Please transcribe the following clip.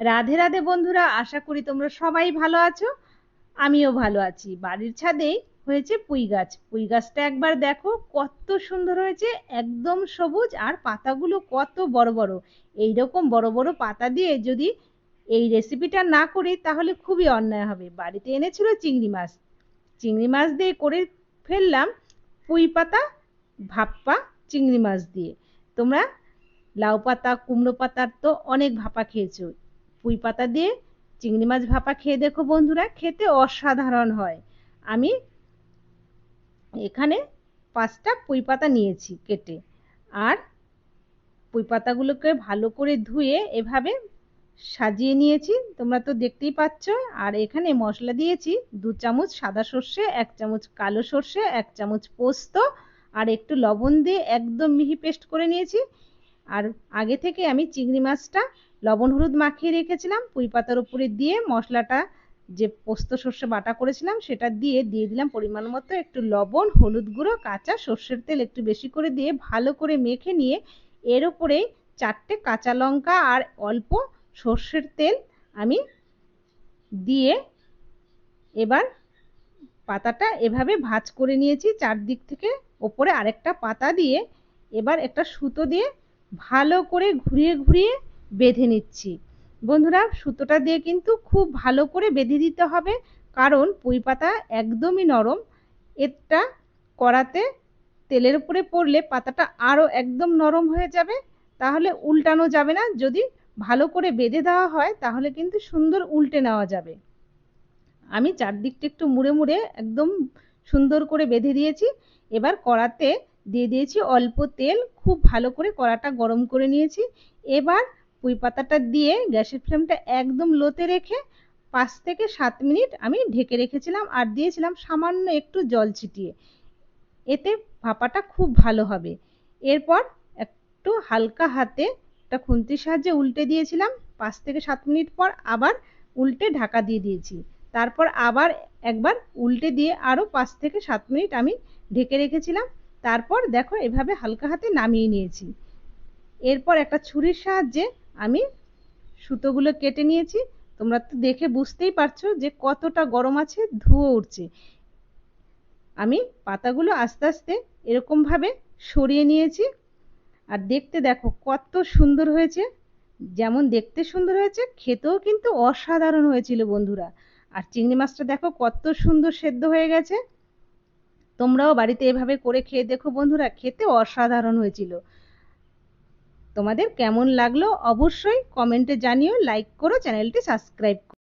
রাধে রাধে বন্ধুরা, আশা করি তোমরা সবাই ভালো আছো। আমিও ভালো আছি। বাড়ির ছাদেই হয়েছে পুঁই গাছ। পুঁই গাছটা একবার দেখো, কত সুন্দর হয়েছে, একদম সবুজ আর পাতাগুলো কত বড় বড়। এই রকম বড় বড় পাতা দিয়ে যদি এই রেসিপিটা না করি, তাহলে খুবই অন্যায় হবে। বাড়িতে এনেছিল চিংড়ি মাছ। চিংড়ি মাছ দিয়ে করে ফেললাম পুঁই পাতা ভাপ্পা চিংড়ি মাছ দিয়ে। তোমরা লাউ পাতা, কুমড়ো পাতার তো অনেক ভাপা খেয়েছো। পুঁই পাতা দিয়ে চিংড়ি মাছ ভাপা খেয়ে দেখো বন্ধুরা, খেতে অসাধারণ হয়। আমি এখানে পাঁচটা পুঁই পাতা নিয়েছি কেটে। আর পুঁই পাতাগুলোকে ভালো করে ধুয়ে এভাবে সাজিয়ে নিয়েছি, তোমরা তো দেখতেই পাচ্ছ। আর এখানে মশলা দিয়েছি দু চামচ সাদা সর্ষে, এক চামচ কালো সর্ষে, এক চামচ পোস্ত, আর একটু লবণ দিয়ে একদম মিহি পেস্ট করে নিয়েছি। আর আগে থেকে আমি চিংড়ি মাছটা লবণ, হলুদ মাখিয়ে রেখেছিলাম, পুঁই পাতার উপরে দিয়ে মশলাটা যে পোস্ত সর্ষে বাটা করেছিলাম, সেটা দিয়ে দিয়ে দিলাম পরিমাণ মতো একটু লবণ, হলুদ গুঁড়ো, কাঁচা সর্ষের তেল একটু বেশি করে দিয়ে ভালো করে মেখে নিয়ে এর উপরে চারটে কাঁচা লঙ্কা আর অল্প সর্ষের তেল আমি দিয়ে এবার পাতাটা এভাবে ভাজ করে নিয়েছি, চারদিক থেকে ওপরে আরেকটা পাতা দিয়ে এবার একটা সুতো দিয়ে ভালো করে ঘুরিয়ে ঘুরিয়ে বেঁধে নিচ্ছি। বন্ধুরা, সুতোটা দিয়ে কিন্তু খুব ভালো করে বেঁধে দিতে হবে, কারণ পুঁই পাতা একদমই নরম। এটা কড়াতে তেলের উপরে পড়লে পাতাটা আরও একদম নরম হয়ে যাবে, তাহলে উল্টানো যাবে না। যদি ভালো করে বেঁধে দেওয়া হয়, তাহলে কিন্তু সুন্দর উল্টে নেওয়া যাবে। আমি চারদিকটা একটু মুড়ে মুড়ে একদম সুন্দর করে বেঁধে দিয়েছি। এবার কড়াতে দিয়ে দিয়েছি অল্প তেল, খুব ভালো করে কড়াটা গরম করে নিয়েছি। এবার পুঁই পাতাটা দিয়ে গ্যাসের ফ্লেমটা একদম লোতে রেখে পাঁচ থেকে সাত মিনিট আমি ঢেকে রেখেছিলাম আর দিয়েছিলাম সামান্য একটু জল ছিটিয়ে। এতে ভাপাটা খুব ভালো হবে। এরপর একটু হালকা হাতে একটা খুন্তির সাহায্যে উল্টে দিয়েছিলাম। পাঁচ থেকে সাত মিনিট পর আবার উল্টে ঢাকা দিয়ে দিয়েছি। তারপর আবার একবার উল্টে দিয়ে আরও পাঁচ থেকে সাত মিনিট আমি ঢেকে রেখেছিলাম। তারপর দেখো এভাবে হালকা হাতে নামিয়ে নিয়েছি। এরপর একটা ছুরির সাহায্যে আমি সুতোগুলো কেটে নিয়েছি। তোমরা তো দেখে বুঝতেই পারছ যে কতটা গরম আছে, ধুয়ো উঠছে। আমি পাতাগুলো আস্তে আস্তে এরকমভাবে সরিয়ে নিয়েছি। আর দেখতে দেখো কত সুন্দর হয়েছে। যেমন দেখতে সুন্দর হয়েছে, খেতেও কিন্তু অসাধারণ হয়েছিল বন্ধুরা। আর চিংড়ি মাছটা দেখো কত সুন্দর সেদ্ধ হয়ে গেছে। তোমরাও বাড়িতে এভাবে করে খেয়ে দেখো বন্ধুরা, খেতে অসাধারণ হয়েছিল। তোমাদের কেমন লাগল অবশ্যই কমেন্টে জানিও লাইক করো চ্যানেলটি সাবস্ক্রাইব